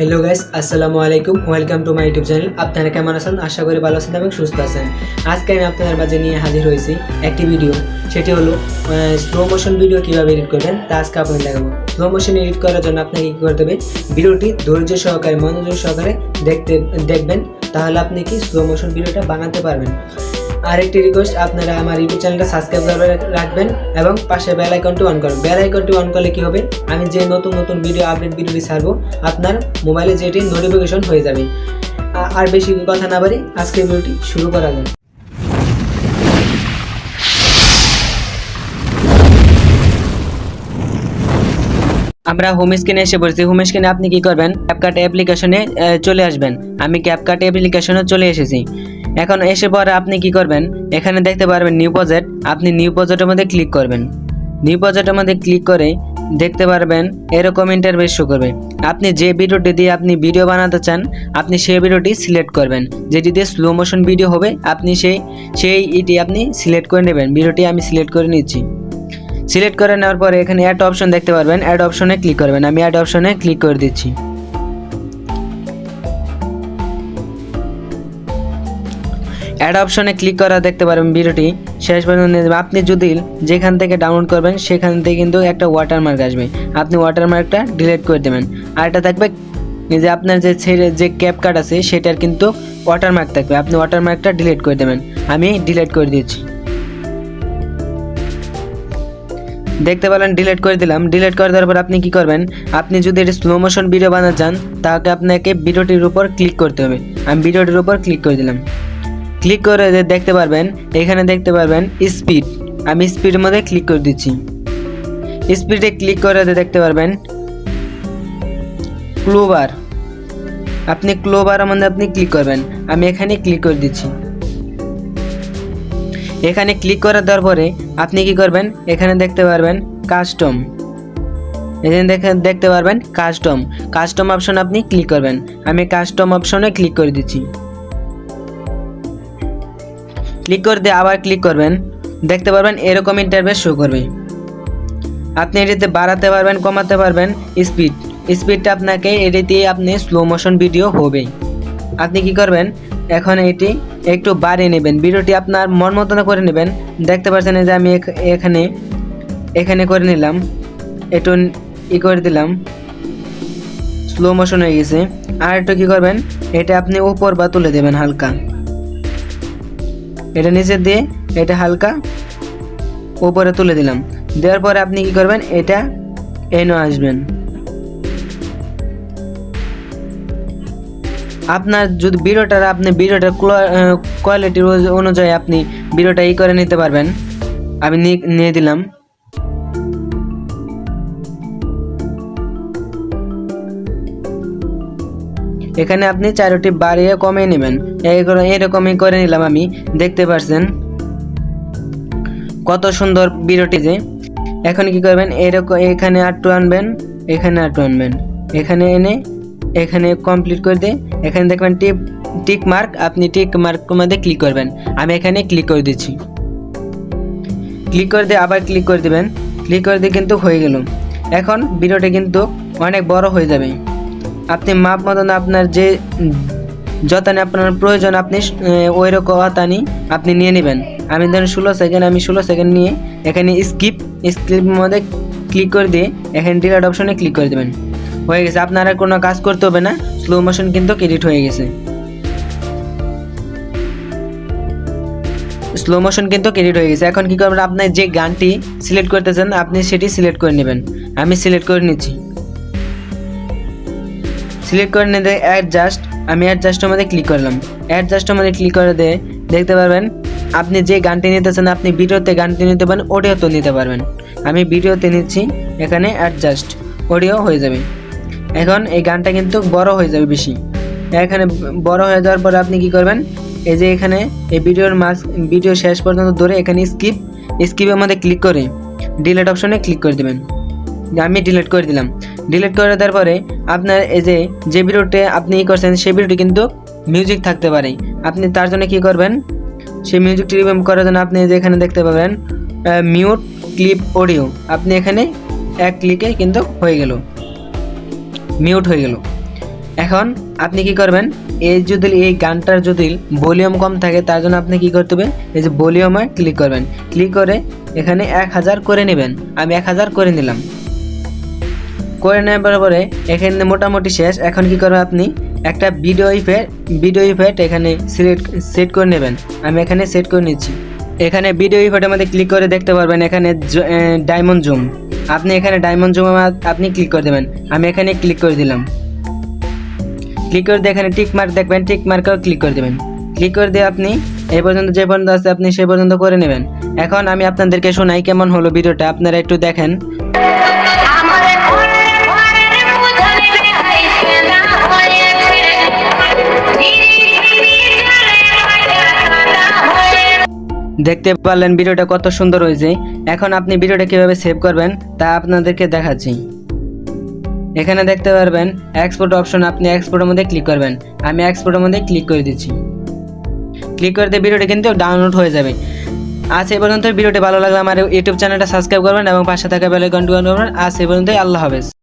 Hello guys আসসালামু আলাইকুম। Welcome to my YouTube channel আপনারা কেমন আছেন? আশা করি ভালো আছেন এবং সুস্থ আছেন। আজকে আমি আপনাদের মাঝে নিয়ে হাজির হয়েছি একটি ভিডিও সেটি হলো স্লো মোশন ভিডিও কীভাবে এডিট করবেন তা আজকে আপনাদের দেখাবো। স্লো মোশন এডিট করার জন্য আপনাকে কী করতে হবে? ভিডিওটি ধৈর্য সহকারে, মনোযোগ সহকারে দেখতে, দেখবেন। তাহলে আপনি কি স্লো মোশন ভিডিওটা বানাতে পারবেন? আরেকটি রিকোয়েস্ট আপনারা আমার ইউটিউব চ্যানেলটা সাবস্ক্রাইব করে রাখবেন এবং পাশে বেল আইকনটি অন করবেন। বেল আইকনটি অন করলে কি হবে? আমি যে নতুন নতুন ভিডিও আপডেট ভিডিওটি ছাড়বো, আপনার মোবাইলে যেটি নোটিফিকেশন হয়ে যাবে। আর বেশি কথা না বাড়ি, আজকের ভিডিওটি শুরু করা যাক। আমরা হোম স্ক্রিনে এসে পড়েছি। হোম স্ক্রিনে আপনি কি করবেন? ক্যাপকাট অ্যাপ্লিকেশনে চলে আসবেন। আমি ক্যাপকাট অ্যাপ্লিকেশনে চলে এসেছি। এখন এসে পরে আপনি কি করবেন? এখানে দেখতে পারবেন নিউ প্রজেক্ট। আপনি নিউ প্রজেক্টের মধ্যে ক্লিক করবেন। নিউ প্রজেক্টের মধ্যে ক্লিক করে দেখতে পারবেন এরকম ইন্টারভেস শো করবে। আপনি যে ভিডিওটি দিয়ে আপনি ভিডিও বানাতে চান, আপনি সেই ভিডিওটি সিলেক্ট করবেন। যেটি দিয়ে স্লো মোশন ভিডিও হবে, আপনি সেই সেই ইটি আপনি সিলেক্ট করে নেবেন। ভিডিওটি আমি সিলেক্ট করে নিচ্ছি। সিলেক্ট করে নেওয়ার পরে এখানে অ্যাড অপশন দেখতে পারবেন। অ্যাড অপশনে ক্লিক করবেন। আমি অ্যাড অপশনে ক্লিক করে দিচ্ছি। অ্যাড অপশনে ক্লিক করা দেখতে পারবেন ভিডিওটি। শেষ পর্যন্ত আপনি যদি যেখান থেকে ডাউনলোড করবেন, সেখান থেকে কিন্তু একটা ওয়াটারমার্ক আসবে। আপনি ওয়াটারমার্কটা ডিলিট করে দেবেন। আর এটা থাকবে যে আপনার যে ছেড়ে যে ক্যাপ কার্ড আছে, সেটার কিন্তু ওয়াটারমার্ক থাকবে। আপনি ওয়াটারমার্কটা ডিলিট করে দেবেন। আমি ডিলিট করে দিচ্ছি দেখতে পেলেন ডিলিট করে দিলাম। ডিলিট করে দেওয়ার পর আপনি কি করবেন? আপনি যদি এটা স্লো মোশন ভিডিও বানাতে চান, তাহলে আপনাকে ভিডিওটির উপর ক্লিক করতে হবে। আমি ভিডিওটির উপর ক্লিক করে দিলাম। ক্লিক করে দেখতে পারবেন, এখানে দেখতে পারবেন স্পিড আমি স্পিডের মধ্যে ক্লিক করে দিচ্ছি। স্পিডে ক্লিক করে দেখতে পারবেন ক্লোবার আপনি ক্লোবারের মধ্যে আপনি ক্লিক করবেন। আমি এখানে ক্লিক করে দিচ্ছি। এখানে ক্লিক করে দেওয়ার পরে আপনি কি করবেন? এখানে দেখতে পারবেন কাস্টম এখানে দেখে, দেখতে পারবেন কাস্টম কাস্টম অপশন আপনি ক্লিক করবেন। আমি কাস্টম অপশনে ক্লিক করে দিচ্ছি। ক্লিক করে দিয়ে আবার ক্লিক করবেন। দেখতে পারবেন এরকম ইন্টারভেস শো করবে। আপনি এটিতে বাড়াতে পারবেন, কমাতে পারবেন স্পিড স্পিডটা আপনাকে এটি দিয়ে আপনি স্লো মোশন ভিডিও হবে। আপনি কি করবেন? এখন এটি একটু বাড়িয়ে নেবেন। ভিডিওটি আপনার মন মতন করে নেবেন। দেখতে পাচ্ছেন যে আমি এখ- এখানে এখানে করে নিলাম। একটু ই করে দিলাম। স্লো মোশন হয়ে গেছে। আর একটু কী করবেন? এটা আপনি উপর বা তুলে দেবেন হালকা। এটা নিচে দিয়ে, এটা হালকা উপরে তুলে দিলাম। দেওয়ার পরে আপনি কি করবেন, এটা এনে আসবেন। আপনার যদি বিরোটার আপনি বিরোটার কোয়ালিটির অনুযায়ী আপনি বিরোটা ই করে নিতে পারবেন। আমি নিয়ে দিলাম। এখানে আপনি চারোটি বাড়িয়ে কমিয়ে নেবেন। এরকমই করে নিলাম আমি। দেখতে পারছেন? কত সুন্দর ভিডিওটি যে। এখন কি করবেন? এরকম এখানে আটটু আনবেন, এখানে আটটু আনবেন। এখানে এনে, এখানে কমপ্লিট করে দিয়ে, এখানে দেখবেন টিপ, টিক মার্ক, আপনি টিক মার্ক মধ্যে ক্লিক করবেন। আমি এখানে ক্লিক করে দিচ্ছি। ক্লিক করে দিয়ে আবার ক্লিক করে দিবেন। ক্লিক করে দিয়ে কিন্তু হয়ে গেল। এখন ভিডিওটি কিন্তু অনেক বড় হয়ে যাবে। আপনি মাপ মতন আপনার যে যতনে আপনার প্রয়োজন, আপনি ওই রকম অতানি আপনি নিয়ে নেবেন। আমি ধরেন ষোলো সেকেন্ড আমি ষোলো সেকেন্ড নিয়ে এখানে স্কিপ স্কিপ মধ্যে ক্লিক করে দিয়ে এখানে ডিলেট অপশনে ক্লিক করে দেবেন। হয়ে গেছে, আপনার আর কোনো কাজ করতে হবে না স্লো মোশন কিন্তু ক্রেডিট হয়ে গেছে। স্লো মোশন কিন্তু ক্রেডিট হয়ে গেছে। এখন কি করবেন আপনার যে গানটি সিলেক্ট করতেছেন, আপনি সেটি সিলেক্ট করে নেবেন। আমি সিলেক্ট করে নিচ্ছি। সিলেক্ট করে নিতে অ্যাডজাস্ট আমি অ্যাডজাস্টের মধ্যে ক্লিক করলাম। অ্যাডজাস্টের মধ্যে ক্লিক করে দিয়ে দেখতে পারবেন, আপনি যে গানটি নিতেছেন, আপনি ভিডিওতে গানটি নিতে পারেন, অডিওতে নিতে পারবেন। আমি ভিডিওতে নিচ্ছি, এখানে অ্যাডজাস্ট অডিও হয়ে যাবে। এখন এই গানটা কিন্তু বড় হয়ে যাবে বেশি। এখানে বড় হয়ে যাওয়ার পরে আপনি কি করবেন, এই যে এখানে এই ভিডিওর মাঝ, ভিডিও শেষ পর্যন্ত ধরে এখানে স্কিপ স্কিপের মধ্যে ক্লিক করে ডিলেট অপশনে ক্লিক করে দেবেন। আমি ডিলিট করে দিলাম। ডিলিট করে দেওয়ার পরে আপনার এই যে যে ভিডিওতে আপনি ই করছেন, সেই ভিডিওটি কিন্তু মিউজিক থাকতে পারে। আপনি তার জন্য কি করবেন? সেই মিউজিকটি রিমুভ করার জন্য আপনি যে এখানে দেখতে পাবেন মিউট ক্লিপ অডিও আপনি এখানে এক ক্লিকে কিন্তু হয়ে গেল। মিউট হয়ে গেল। এখন আপনি কি করবেন? এই যদি এই গানটার যদি ভলিউম কম থাকে, তার জন্য আপনি কি করতে হবে? এই যে ভলিউমে ক্লিক করবেন। ক্লিক করে এখানে এক হাজার করে নেবেন। আমি এক হাজার করে নিলাম। করে নেওয়ার পরে এখানে মোটামুটি শেষ। এখন কি করবেন আপনি? একটা ভিডিও ইফেক্ট ভিডিও ইফেক্ট এখানে সিলেক্ট সেট করে নেবেন। আমি এখানে সেট করে নিচ্ছি। এখানে ভিডিও ইফেক্টের মধ্যে ক্লিক করে দেখতে পারবেন এখানে ডায়মন্ড জুম আপনি এখানে ডায়মন্ড জুম আপনি ক্লিক করে দেবেন। আমি এখানে ক্লিক করে দিলাম। ক্লিক করে দিয়ে এখানে টিক মার্ক দেখবেন। টিক মার্কেও ক্লিক করে দেবেন। ক্লিক করে দিয়ে আপনি এই পর্যন্ত যে পর্যন্ত আছে, আপনি সেই পর্যন্ত করে নেবেন। এখন আমি আপনাদেরকে শোনাই কেমন হলো ভিডিওটা আপনারা একটু দেখেন। দেখতে পারলেন ভিডিওটা কত সুন্দর হয়েছে। এখন আপনি ভিডিওটা কীভাবে সেভ করবেন তা আপনাদেরকে দেখাচ্ছি। এখানে দেখতে পারবেন এক্সপোর্ট অপশন আপনি এক্সপোর্টের মধ্যে ক্লিক করবেন। আমি এক্সপোর্টের মধ্যে ক্লিক করে দিচ্ছি। ক্লিক করে দিয়ে ভিডিওটা কিন্তু ডাউনলোড হয়ে যাবে। আজ এই পর্যন্ত ভিডিওটি ভালো লাগলে আমার ইউটিউব চ্যানেলটা সাবস্ক্রাইব করবেন এবং পাশে থাকা বেলাইকনটি করবেন। আজ এই পর্যন্তই। আল্লাহ হাফেজ।